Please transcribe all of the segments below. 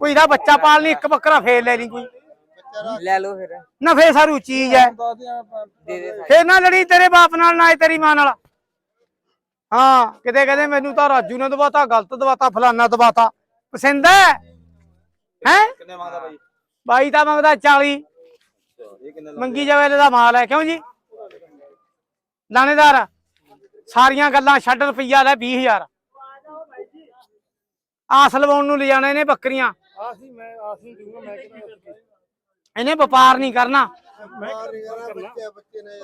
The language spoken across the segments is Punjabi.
ਕੋਈ ਦਾ ਬੱਚਾ ਪਾਲ ਲਈ ਇੱਕ ਬੱਕਰਾ ਫੇਰ ਲੈ ਲਈ ਕੋਈ। ਲੈ ਲਓ ਫਿਰ। ਨਫੇ ਸਾਰੂ ਚੀਜ਼ ਹੈ। ਦੇ ਦੇ ਫੇਰ ਨਾ ਲੜੀ ਤੇਰੇ ਬਾਪ ਨਾਲ ਨਾ ਤੇਰੀ ਮਾਂ ਨਾਲ। ਹਾਂ ਕਿਤੇ ਕਹਿੰਦੇ ਮੈਨੂੰ ਤਾਂ ਰਾਜੂ ਨੇ ਦਵਾਤਾ ਗਲਤ ਦਵਾਤਾ ਫਲਾਨਾ ਦਵਾਤਾ। ਪਸੰਦ ਹੈ? ਹੈ? ਕਿੰਨੇ ਮੰਗਦਾ ਬਾਈ? ਬਾਈ ਤਾਂ ਮੰਗਦਾ 40 ਇਹ ਕਿੰਨੇ ਮੰਗੀ ਜਾਵੇ ਦਾ ਮਾਲ ਹੈ ਕਿਉਂ ਜੀ? ਲਾਣੇਦਾਰ ਸਾਰੀਆਂ ਗੱਲਾਂ ਛੱਡ ਰੁਪਈਆ ਲੈ 20000 ਆਸ ਲਵਾਉਣ ਨੂੰ ਲਿਜਾਣੇ ਨੇ ਬੱਕਰੀਆਂ। ਆਸੀ ਮੈਂ ਆਸੀ ਦੂੰਗਾ ਮੈਂ ਕਿਹਾ ਇਹਨੇ ਵਪਾਰ ਨਹੀਂ ਕਰਨਾ। ਬੱਚੇ ਬੱਚੇ ਨੇ।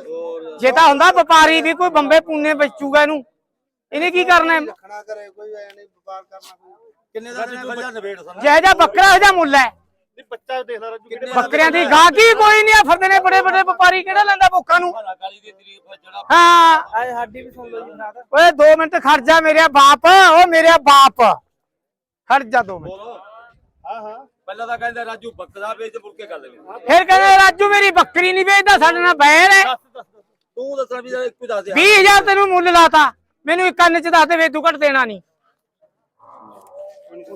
ਜੇ ਤਾਂ ਹੁੰਦਾ ਵਪਾਰੀ ਵੀ ਕੋਈ ਬੰਬੇ ਪੁੰਨੇ ਵੇਚੂਗਾ ਇਹਨੂੰ ਇਹਨੇ ਕੀ ਕਰਨਾ ਹੈ? ਰੱਖਣਾ ਕਰੇ ਕੋਈ ਐ ਨਹੀਂ ਵਪਾਰ ਕਰਨਾ ਕੋਈ। ਕਿੰਨੇ ਦਾ ਬੱਚਾ? ਨਵੇੜ ਸਾਨੂੰ। ਜਿਹੋ ਜਿਹਾ ਬੱਕਰਾ ਇਹਦਾ ਮੁੱਲ ਹੈ। ਨਹੀਂ ਬੱਚਾ ਦੇਖ ਲੈ ਰਾਜੂ ਕਿਹੜੇ ਬੱਕਰਿਆਂ ਦੀ ਗਾਹਕੀ ਕੋਈ ਨਹੀਂ ਆਫਰਦੇ ਨੇ ਬੜੇ ਬੜੇ ਵਪਾਰੀ ਕਿਹੜਾ ਲੈਂਦਾ ਭੁੱਖਾਂ ਨੂੰ? ਹਾਂ। ਆਏ ਸਾਡੀ ਵੀ ਸੁਣ ਲਓ ਜੀ ਜਨਾਬ ਓਏ 2 ਮਿੰਟ ਖੜ ਜਾ ਮੇਰੇ ਬਾਪ ਓ ਮੇਰੇ ਬਾਪ। ਖੜ ਜਾ 2 ਮਿੰਟ। ਬੋਲ। ਹਾਂ ਹਾਂ। ਪਹਿਲਾਂ ਤਾਂ ਕਹਿੰਦਾ ਰਾਜੂ ਬੱਕਰਾ ਵੇਚ ਮੁੜ ਕੇ ਗੱਲ ਲੈ ਫਿਰ ਕਹਿੰਦੇ ਰਾਜੂ ਮੇਰੀ ਬੱਕਰੀ ਨਹੀਂ ਵੇਚਦਾ ਸਾਡੇ ਨਾਲ ਬੈਰ ਹੈ। ਤੂੰ ਦੱਸਣਾ ਵੀ ਇੱਕ ਦੱਸ ਦੇ 20000 ਤੈਨੂੰ ਮੁੱਲ ਲਾਤਾ। ਮੈਨੂੰ ਇੱਕ ਕੰਨ ਚ ਦੱਸ ਦੇ ਵੇ ਤੂੰ ਘੱਟ ਦੇਣਾ ਨਹੀਂ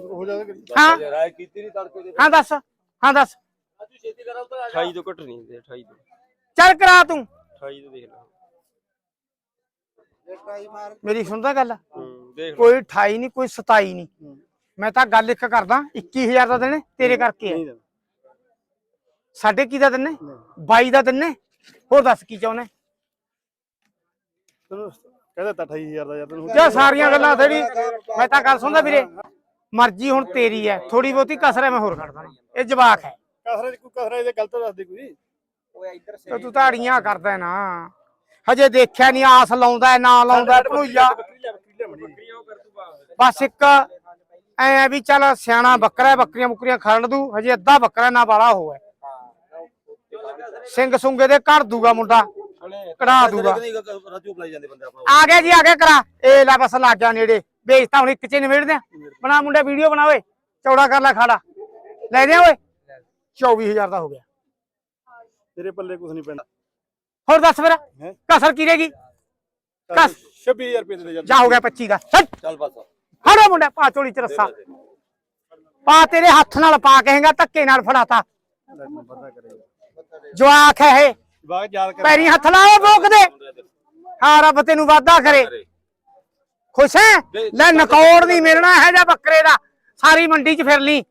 ਹੋ ਜਾਵੇ ਹਾਂ। ਰਾਏ ਕੀਤੀ ਨਹੀਂ ਤੜਕੇ ਦੇ। ਹਾਂ ਦੱਸ। ਹਾਂ ਦੱਸ। ਰਾਜੂ ਛੇਤੀ ਕਰਾ ਉੱਧਰ ਆ 28 ਤੋਂ ਘੱਟ ਨਹੀਂ ਦੇ 28 ਤੋਂ। ਚੱਲ ਕਰਾ ਤੂੰ। 28 ਤੋਂ ਦੇਖ ਲੈ। ਮਾਰ ਮੇਰੀ ਸੁਣਦਾ ਗੱਲ। ਹੂੰ ਦੇਖ ਲੈ। ਕੋਈ 28 ਨਹੀਂ ਕੋਈ 27 ਨਹੀਂ ਮੈਂ ਤਾਂ ਗੱਲ ਇੱਕ ਕਰਦਾ 21000 ਦਾ ਦੇਣੇ ਤੇਰੇ ਕਰਕੇ ਹੈ ਸਾਡੇ ਕੀ ਦਾ ਦਿੰਨੇ 22 ਦਾ ਦਿੰਨੇ ਹੋਰ ਦੱਸ ਕੀ ਚਾਹੁੰਦੇ ਤੈਨੂੰ ਕਹਿੰਦਾ ਤਾਂ 28000 ਦਾ ਯਾਰ ਤੈਨੂੰ ਜੇ ਸਾਰੀਆਂ ਗੱਲਾਂ ਥੇੜੀ ਮੈਂ ਤਾਂ ਗੱਲ ਸੁਣਦਾ ਵੀਰੇ। ਮਰਜ਼ੀ ਹੁਣ ਤੇਰੀ ਹੈ ਥੋੜੀ ਬਹੁਤੀ ਕਸਰ ਹੈ ਮੈਂ ਹੋਰ ਕੱਢਦਾ। ਇਹ ਜਵਾਕ ਹੈ। ਕਸਰੇ ਕੋਈ ਕਸਰੇ ਦੇ ਗਲਤ ਦੱਸ ਦੇ ਕੋਈ। ਓਏ ਇੱਧਰ ਤੇ ਤੂੰ ਤਾੜੀਆਂ ਕਰਦਾ ਨਾ। ਹਜੇ ਦੇਖਿਆ ਨਹੀਂ ਆਸ ਲਾਉਂਦਾ ਨਾ ਲਾਉਂਦਾ ਭਣੋਈਆ ਬਸ ਇੱਕ ਐ ਆ ਵੀ ਚੱਲ ਸਿਆਣਾ ਬੱਕਰਾ ਬੱਕਰੀਆਂ ਬੁੱਕਰੀਆਂ ਖਰੜ ਦੂ ਹਜੇ ਅੱਧਾ ਬੱਕਰਾ ਨਾ ਬਾਲਾ ਹੋਇਆ ਸਿੰਘ ਸੁੰਗੇ ਦੇ ਘਰ ਦੂਗਾ ਮੁੰਡਾ ਕਢਾ ਦੂਗਾ। ਆ ਗਿਆ ਜੀ ਆ ਗਿਆ ਕਰਾ। ਇਹ ਲੈ ਬਸ ਲੱਗ ਗਿਆ ਨੇੜੇ। ਵੇਚਤਾ ਹੁਣ ਇੱਕ ਚ ਨਿਬੇੜਦੇ ਆ ਬਣਾ ਮੁੰਡਾ ਵੀਡੀਓ ਬਣਾ ਓਏ। ਚੌੜਾ ਕਰ ਲੈ ਖਾੜਾ। ਲੈ ਦੇ ਓਏ। 24000 ਦਾ ਹੋ ਗਿਆ। ਤੇਰੇ ਪੱਲੇ ਕੁਝ ਨਹੀਂ ਪੈਂਦਾ। ਹੋਰ ਦੱਸ ਫਿਰ? ਕਸਰ ਕੀ ਰਹੇਗੀ ਕਸ। 26000 ਰੁਪਏ ਦੇ ਜਾ। ਹੋ ਗਿਆ 25 ਦਾ। ਚੱਲ ਬਸ। ਫੜੋ ਮੁੰਡਾ, ਪਾ ਚੋਲੀ ਚ ਰੱਸਾ। ਪਾ ਤੇਰੇ ਹੱਥ ਨਾਲ ਪਾ ਕਹੇਗਾ, ਧੱਕੇ ਨਾਲ ਫੜਾਤਾ। ਜਵਾਕ ਹੈ ਇਹ। ਬਾਗ ਯਾਦ ਕਰ ਪੈਰੀ ਹੱਥ ਲਾਓ ਭੋਕ ਦੇ। ਹਾਂ, ਰੱਬ ਤੈਨੂੰ ਵਾਦਾ ਕਰੇ। ਖੁਸ਼ ਹੈ? ਲੈ, ਨਕੌੜ ਨਹੀਂ ਮਿਲਣਾ ਹੈ ਜਾਂ ਬੱਕਰੇ ਦਾ। ਸਾਰੀ ਮੰਡੀ 'ਚ ਫਿਰ ਲਈ।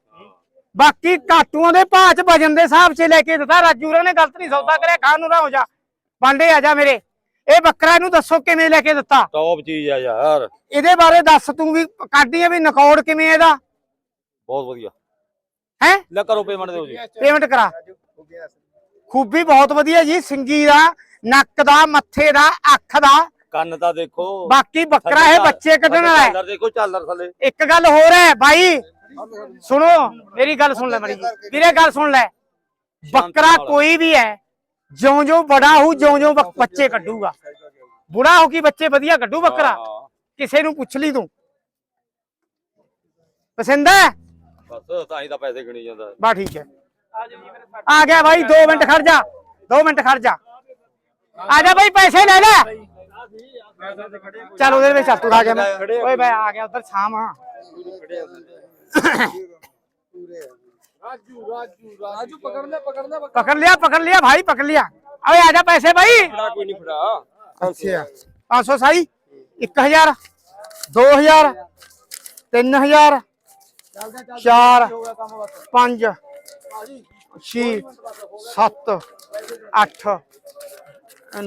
ਬਾਕੀ ਕਾਟੂਆਂ ਦੇ ਭਾਅ 'ਚ ਵਜਨ ਦੇ ਹਿਸਾਬ 'ਚ ਲੈ ਕੇ ਦਿੱਤਾ। ਰਾਜੂ ਨੇ ਗਲਤ ਨਹੀਂ ਸੌਦਾ ਕਰਿਆ, ਖਾਣ ਨੂੰ ਨਾ ਹੋ ਜਾ। ਬਾਂਡੇ ਆ ਜਾ ਮੇਰੇ। ਇਹ ਬੱਕਰਾ ਇਹਨੂੰ ਦੱਸੋ ਕਿਵੇਂ ਲੈ ਕੇ ਦਿੱਤਾ? ਟੌਪ ਚੀਜ਼ ਆ ਯਾਰ। ਇਹਦੇ ਬਾਰੇ ਦੱਸ ਤੂੰ ਵੀ ਕਾਢੀ ਆ ਵੀ ਨਕੌੜ ਕਿਵੇਂ ਇਹਦਾ? ਬਹੁਤ ਵਧੀਆ। ਹੈ? ਲੈ ਕਰੋ ਪੇਮੈਂਟ ਦਿਓ ਜੀ। ਪੇਮੈਂਟ ਕਰਾ। ਖੂਬੀ ਬਹੁਤ ਵਧੀਆ ਜੀ ਸਿੰਗੀ ਦਾ ਨੱਕ ਦਾ ਮੱਥੇ ਦਾ ਅੱਖ ਦਾ। ਕੰਨ ਤਾਂ ਦੇਖੋ। ਬਾਕੀ ਬੱਕਰਾ ਇਹ ਬੱਚੇ ਕੱਢਣ ਵਾਲਾ ਹੈ। ਦੇਖੋ ਝਾਲਰ ਥੱਲੇ। ਇੱਕ ਗੱਲ ਹੋਰ ਹੈ ਬਾਈ ਸੁਣੋ ਮੇਰੀ ਗੱਲ ਸੁਣ ਲੈ ਮੜੀ ਵੀਰੇ ਗੱਲ ਸੁਣ ਲੈ। ਬੱਕਰਾ ਕੋਈ ਵੀ ਹੈ ਜਿਉਂ ਜਿਉਂ ਬੜਾ ਹੋ ਜਿਉਂ ਜਿਉਂ ਬੱਕ- ਬੱਚੇ ਕੱਢੂਗਾ। ਬੁੜਾ ਹੋ ਕੀ ਬੱਚੇ ਵਧੀਆ ਕੱਢੂ ਬੱਕਰਾ। ਕਿਸੇ ਨੂੰ ਪੁੱਛ ਲਈ ਤੂੰ। ਪਸੰਦ ਹੈ? ਬਸ ਤਾਂ ਹੀ ਤਾਂ ਪੈਸੇ ਗਿਣੀ ਜਾਂਦਾ। ਬਾ ਠੀਕ ਹੈ। ਆ ਗਿਆ ਬਾਈ 2 ਮਿੰਟ ਖੜ ਜਾ। 2 ਮਿੰਟ ਖੜ ਜਾ। ਆ ਜਾ ਬਾਈ ਪੈਸੇ ਲੈ ਲੈ। ਚੱਲ ਉਹਦੇ ਵਿੱਚ ਚੱਲ ਤੂੰ ਆ ਗਿਆ ਮੈਂ ਓਏ ਮੈਂ ਆ ਗਿਆ ਉਧਰ ਛਾਮ ਆ राजू राजू राजू पकड़ लिया पकड़ लिया भाई पकड़ लिया। अरे आजा पैसे भाई। पाँच सौ साई। एक हज़ार दो हज़ार तीन हज़ार चार पाँच छे सत अठ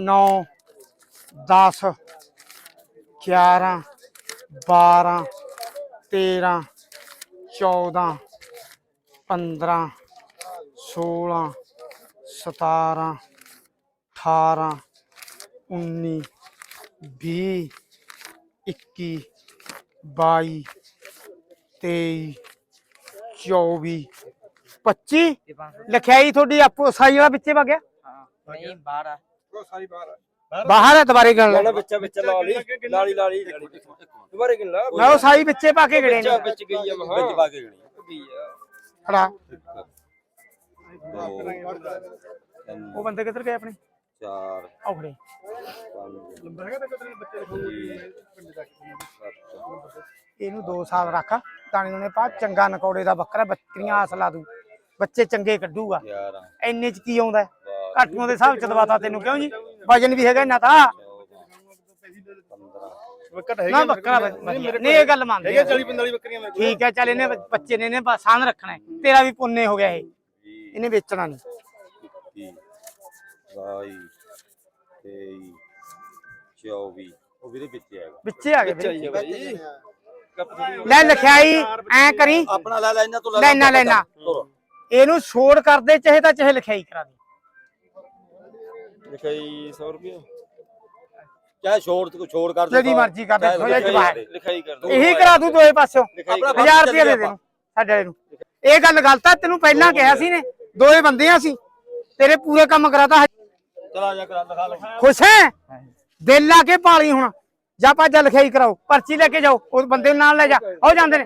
नौ दस ग्यारह बारह तेरह चौदह 15 16 17 18 19 20 21 22 ਤੁਹਾਡੀ ਆਪੋ ਸਾਈ ਵਾਲਾ ਬਾਹਰ ਆ। ਹੈ ਦੁਬਾਰੇ ਗਿਣ ਲੈ। ਬੱਚਾ ਵਿੱਚ ਲਾ ਲਈ। ਲਾਲੀ ਲਾਲੀ ਦੁਬਾਰੇ ਗਿਣ ਲੈ। ਮੈਂ ਉਹ ਸਾਈ ਵਿੱਚੇ ਪਾ ਕੇ ਗਿਣੇ ਵਿੱਚ ਗਈ ਆ ਵਿੱਚ ਪਾ ਕੇ ਗਿਣੀ। ਗਈ ਆ ਖੜਾ। ਦੋ ਤਿੰਨ ਉਹ ਬੰਦੇ ਕਿੱਧਰ ਗਏ ਆਪਣੇ? ਚਾਰ। ਔਖੜੇ ਪੰਜ ਲੰਬਾ ਹੈਗਾ ਤਾਂ ਕਿਤੇ ਬੱਚੇ ਦੇ ਸੱਤ ਇਹਨੂੰ 2 ਸਾਲ ਰੱਖ ਦਾਣੇ ਉਹਨੇ ਪਾ ਚੰਗਾ ਨਕੌੜੇ ਦਾ ਬੱਕਰਾ ਬੱਕਰੀਆਂ ਆਸ ਲਾ ਦੂ। ਬੱਚੇ ਚੰਗੇ ਕੱਢੂਗਾ। 11 ਇੰਨੇ ਚ ਕੀ ਆਉਂਦਾ? ਘੱਟੂਆਂ ਦੇ ਹਿਸਾਬ ਚ ਦਵਾਤਾ ਤੈਨੂੰ ਕਿਉਂ ਜੀ? ਵਜਨ ਵੀ ਹੈਗਾ ਇੰਨਾ ਤਾਂ। 15 ਬੱਕਰ ਹੈਗੇ ਨਾ ਬੱਕਰਾ ਵਧੀਆ। ਨਹੀਂ ਇਹ ਗੱਲ ਮੰਨਦੇ ਹੈਗੇ ਆ। 40 45 ਬੱਕਰੀਆਂ ਮੇਰੇ ਕੋਲ। ਠੀਕ ਹੈ ਚੱਲ ਇਹਨੇ ਬੱਚੇ ਨੇ ਇਹਨੇ ਬਸ ਸਾਂਭ ਰੱਖਣਾ ਹੈ। ਤੇਰਾ ਵੀ ਪੁੰਨੇ ਹੋ ਗਿਆ ਇਹ। 20 ਇਹਨੇ ਵੇਚਣਾ ਨਹੀਂ। 21 22 23 24 ਉਹ ਵੀਰੇ ਵਿੱਚ ਹੈਗਾ ਵਿੱਚੇ ਆ ਗਏ ਵੀਰੇ। ਚਾਹੀਏ ਬਾਈ। ਕੱਪ ਥੋੜੀ ਲੈ ਲਿਖਾਈ ਐ ਕਰੀ। ਆਪਣਾ ਲੈ ਲੈ ਇਹਨਾਂ ਤੋਂ ਲੈਣਾ ਲੈਣਾ ਇਹਨੂੰ ਛੋੜ ਕਰਦੇ ਚਾਹੇ ਤਾਂ ਚਾਹੇ ਲਿਖਾਈ ਕਰਾ ਦੇ। ਲਿਖਾਈ 100 ਰੁਪਏ ਚਾਹੇ ਛੋੜ ਤੇ ਛੋੜ ਕਰ ਦੇ ਜਿਹੜੀ ਮਰਜ਼ੀ ਕਰ ਦੇ, ਲਿਖਾਈ ਜਵਾਬ। ਲਿਖਾਈ ਕਰ ਦੋ ਇਹੀ ਕਰਾ ਦੂੰ ਦੋਏ ਪਾਸਿਓਂ। ਲਿਖਾਈ ਆਪਣਾ ਕਰ 1000 ਰੁਪਏ ਦੇ ਦੇ ਸਾਡੇ ਵਾਲੇ ਨੂੰ। ਇਹ ਗੱਲ ਗਲਤ ਆ ਤੈਨੂੰ ਪਹਿਲਾਂ ਕਿਹਾ ਸੀ ਨੇ ਦੋਏ ਬੰਦੇ ਆ ਸੀ ਤੇਰੇ ਪੂਰੇ ਕੰਮ ਕਰਾਤਾ ਚਲਾ ਜਾ ਕਰਾ ਦਿਖਾ ਲਓ ਖੁਸ਼ ਹੈ? ਦਿਲ ਲਾ ਕੇ ਪਾਲੀ ਹੁਣ। ਜਾ ਭੱਜ ਲਿਖਾਈ ਕਰਾਓ ਪਰਚੀ ਲੈ ਕੇ ਜਾਓ ਉਹ ਬੰਦੇ ਨਾਲ ਲੈ ਜਾ। ਉਹ ਜਾਂਦੇ ਨੇ।